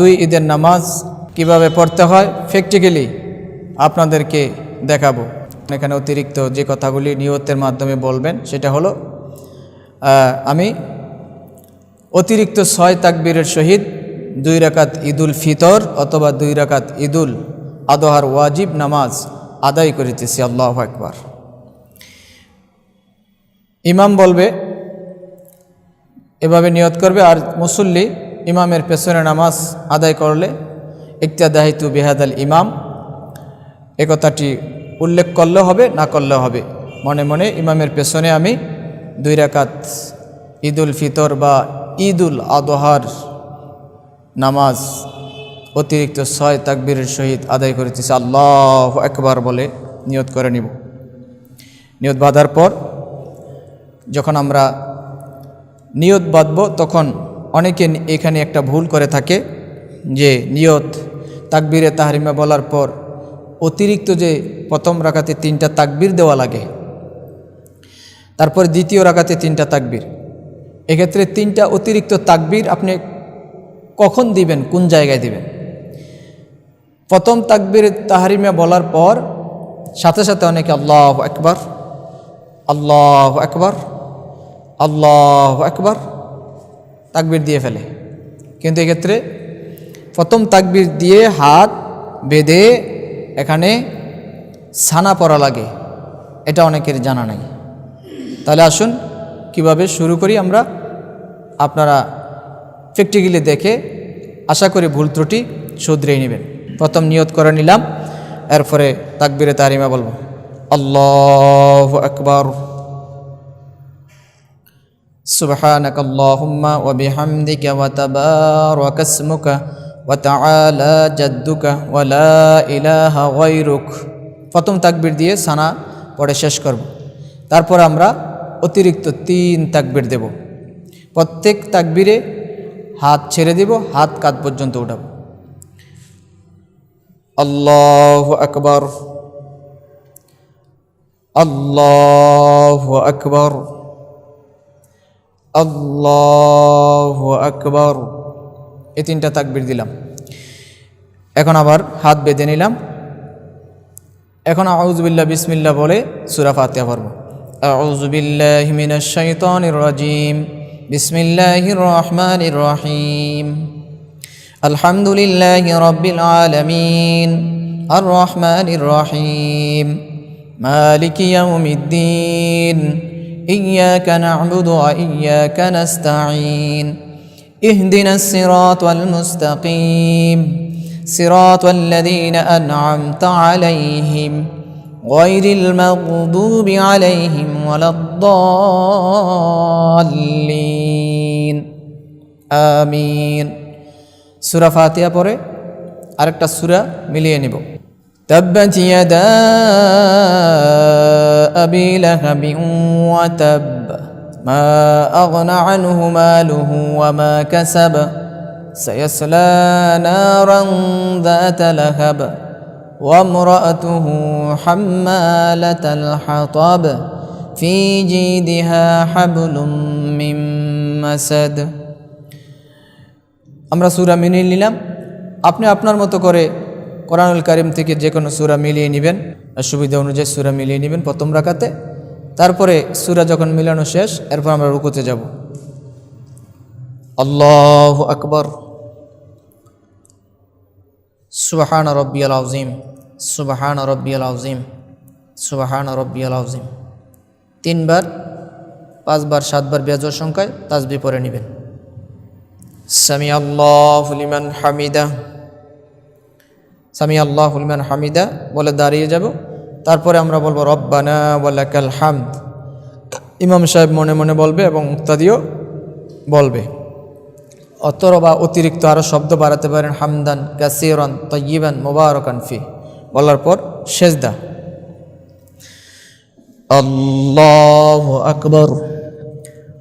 দুই ঈদের নামাজ কীভাবে পড়তে হয় প্র্যাকটিক্যালি আপনাদেরকে দেখাবো। এখানে অতিরিক্ত যে কথাগুলি নিয়তের মাধ্যমে বলবেন, সেটা হলো আমি অতিরিক্ত ছয় তাকবীরের সহিত দুই রাকাত ঈদুল ফিতর অথবা দুই রাকাত ঈদুল আদহার ওয়াজিব নামাজ আদায় করিতেছি, আল্লাহ একবার ইমাম বলবে, এভাবে নিয়ত করবে, আর মুসল্লি ইমামের পেছনে নামাজ আদায় করলে ইক্তাদাহিতু বেহাদ আল ইমাম একথাটি উল্লেখ করলে হবে, না করলে হবে। মনে মনে ইমামের পেছনে আমি দুই রাকাত ঈদুল ফিতর বা ঈদুল আদহার নামাজ অতিরিক্ত ছয় তাকবীরের সহিত আদায় করিতেছি আল্লাহ একবার বলে নিয়ত করে নিব। নিয়ত বাঁধার পর যখন আমরা নিয়ত বাঁধব, তখন অনেকে এখানে একটা ভুল করে থাকে যে নিয়ত, তাকবীরে তাহারিমা বলার পর অতিরিক্ত যে প্রথম রাখাতে তিনটা তাকবীর দেওয়া লাগে, তারপর দ্বিতীয় রাখাতে তিনটা তাকবীর। এক্ষেত্রে তিনটা অতিরিক্ত তাকবীর আপনি কখন দিবেন, কোন জায়গায় দিবেন? প্রথম তাকবীর তাহারিমা বলার পর সাথে সাথে অনেকে আল্লাহ একবার আল্লাহ একবার আল্লাহ একবার তাকবির দিয়ে ফেলে। কিন্তু এক্ষেত্রে প্রথম তাকবির দিয়ে হাত বেঁধে এখানে ছানা পড়া লাগে, এটা অনেকের জানা নাই। তাহলে আসুন, কীভাবে শুরু করি আমরা? আপনারা প্র্যাকটিক্যালি দেখে আশা করি ভুল ত্রুটি শুধরে নেবেন। প্রথম নিয়ত করে নিলাম, এরপরে তাকবিরে তারিমা বলব। আল্লাহ আকবর। سبحانك اللهم وبحمدك وتبارك اسمك وتعالى جدك ولا إله غيرك প্রথম তাকবির দিয়ে সানা পড়ে শেষ করব তারপর আমরা অতিরিক্ত তিন তাকবির দেব প্রত্যেক তাকবিরে হাত ছেড়ে দেব হাত কাত পর্যন্ত উঠাবো আল্লাহ আকবর আল্লাহ আকবর আল্লাহ আকবর। এই তিনটা তাকবির দিলাম। এখন আবার হাত বেঁধে নিলাম। এখন আউজবিল্লা বিসমিল্লা বলে সুরা ফাতিয়া পড়ব। আউজবিল্লাহ মিনাশ শাইতানির রাজিম। বিসমিল্লাহির রহমানির রহিম। আলহামদুলিল্লাহ রব্বিল আলামিন। আর রহমানির রহিম। মালিক ইয়াউমিদ্দিন। إياك نعبد وإياك نستعين اهدنا الصراط المستقيم صراط الذين أنعمت عليهم غير المغضوب عليهم ولا الضالين آمين সুরা ফাতিহা পরে আরেকটা সুরা মিলিয়ে নিব تبت يدا أبي لهب وتب ما أغنى عنه ماله وما كسب سيصلى نارا ذات لهب وامرأته حمالة الحطب في جيدها حبل من مسد আমরা সুরা মিলিয়ে নিলাম আপনি আপনার মতো করে কোরআনুল কারিম থেকে যে কোনো সুরা মিলিয়ে নেবেন। সুবিধা অনুযায়ী সুরা মিলিয়ে নেবেন প্রথম রাখাতে তারপরে সুরা যখন মিলানো শেষ, এরপর আমরা রুকুতে যাব। আল্লাহ আকবর। সুবাহান রব্বিয়াল আউজিম সুবাহান রব্বিয়াল আউজিম সুবাহান রব্বিয়াল আউজিম তিনবার, পাঁচবার, সাতবার বেজর সংখ্যায় তাজবি পরে নেবেন। সামি আল্লাহ হামিদা। সামি আল্লাহ লিমান হামিদা, বলে দাঁড়িয়ে যাব। তারপরে আমরা বলব, রব্বানা ওয়ালাকাল হামদ। ইমাম সাহেব মনে মনে বলবে এবং মুক্তাদিও বলবে। অতর বা অতিরিক্ত আরও শব্দ বাড়াতে পারেন, হামদান কাসিরন তয়িবান মোবারকান ফি। বলার পর সেজদা। আল্লাহ আকবর।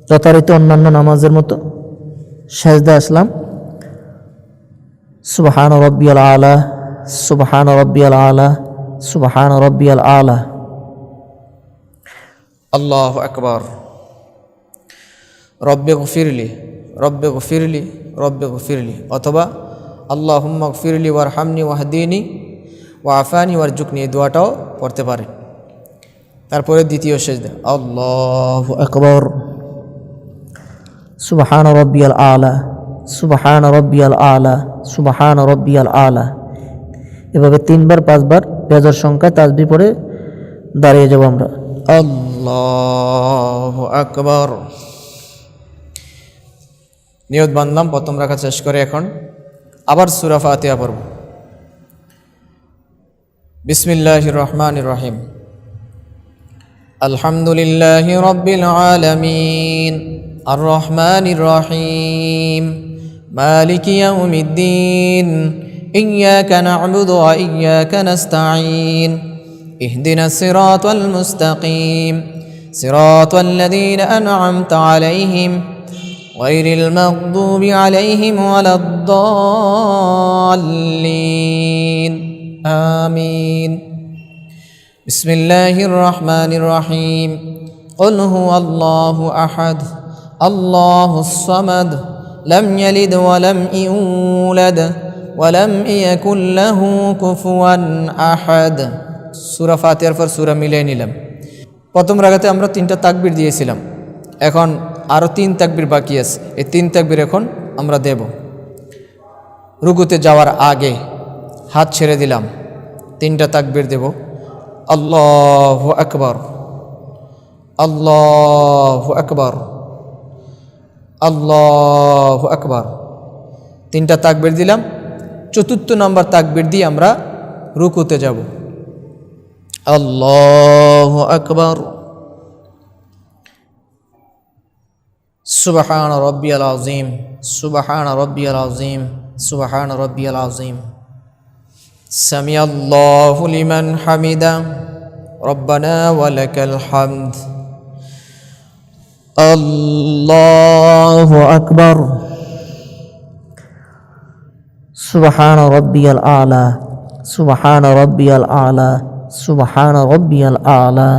যথারীতি অন্যান্য নামাজের মতো সেজদা আসলাম। সুবহান রব্বিয়াল আলা সুবহান রব্বিয়াল আলা সুবহান রব্বিয়াল আলা। আল্লাহ আকবর। রব্বে গফিরলি রব্বে গফিরলি রব্বে গফিরলি অথবা আল্লাহ হুম্মক ফিরলি ওয়ার হামনি ওয়াহদিনী ওয়া আফানি ওয়ার জুকনি এই দোয়াটাও পড়তে পারে তারপরে দ্বিতীয় সেজদা আল্লাহ আকবর। সুবহান রব্বিয়াল আলা সুবহান রব্বিয়াল আলা সুবহান রব্বিয়াল আলা। এভাবে তিনবার, পাঁচবার বেজর সংখ্যা তাজবি পড়ে দাঁড়িয়ে যাব আমরা। আল্লাহ আকবর। নিয়ত বানলাম প্রথম রাখা শেষ করে এখন। আবার সুরা ফাতিহা পড়ব। বিসমিল্লাহ রহমান রহিম। আলহামদুলিল্লাহ রব্বিল আলামিন। আর রহমান রহিম। মালিক ইয়াউমিদ্দিন। إياك نعبد وإياك نستعين. اهدنا الصراط المستقيم. صراط الذين أنعمت عليهم غير المغضوب عليهم ولا الضالين. آمين. بسم الله الرحمن الرحيم. قل هو الله أحد. الله الصمد. لم يلد ولم يولد. ওয়ালাম ইয়াকুল লাহু কুফুয়ান আহাদ। সুরা ফাতিহার পর সুরা মিলিয়ে নিলাম। প্রথম রাগাতে আমরা তিনটা তাকবির দিয়েছিলাম। এখন আরও তিন তাকবির বাকি আছে। এই তিন তাকবির এখন আমরা দেব। রুগুতে যাওয়ার আগে হাত ছেড়ে দিলাম। তিনটা তাকবির দেব। আল্লাহ আকবর। আল্লাহ আকবর। আল্লাহ আকবর। তিনটা তাকবির দিলাম। চতুর্থ নম্বর তাকবির দিয়ে আমরা রুকুতে যাব। আল্লাহ আকবর। সুবাহান রব্বি আল আজিম সুবাহান রব্বি আল আজিম সুবাহান রব্বি আল আজিম সামি আল্লাহ লিমান হামিদা। রব্বানা ওয়ালাকাল হামদ। আল্লাহ আকবর। সুবহান রব্বিয়াল আলা সুবহান রব্বিয়াল আলা সুবহান রব্বিয়াল আলা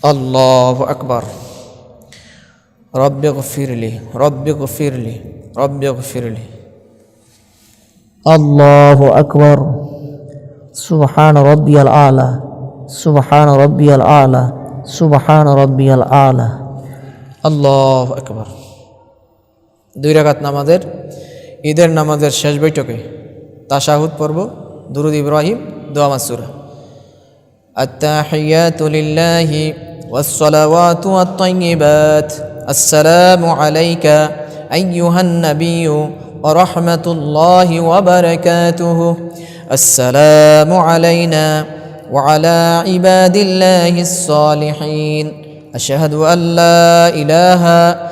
الله أكبر رب اغفر لي رب اغفر لي رب اغفر لي আল্লাহু আকবর সুবহান রব্বিয়াল আলা সুবহান রব্বিয়াল আলা সুবহান রব্বিয়াল আলা আল্লাহ আকবর দুই রাকাত নামাজের ঈদের নামাজের শেষ বৈঠকে তাশাহুদ পর্ব দুরুদ ইব্রাহিম দোয়া মাসুরা التحيات لله والصلوات والطيبات السلام عليك أيها النبي ورحمة الله وبركاته السلام علينا وعلى عباد الله الصالحين أشهد أن لا إله إلا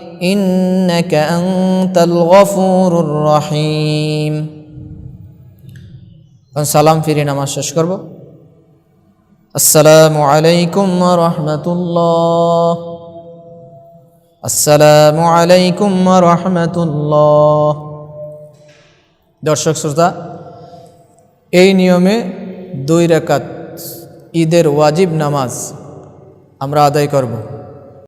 إنك أنت الغفور الرحيم সালাম ফিরে নামাজ শেষ করব আসসালামু আলাইকুম রহমতুল্লাহ আসসালামু আলাইকুম রহমতুল্লাহ দর্শক শ্রোতা এই নিয়মে দুই রাকাত ঈদের ওয়াজিব নামাজ আমরা আদায় করব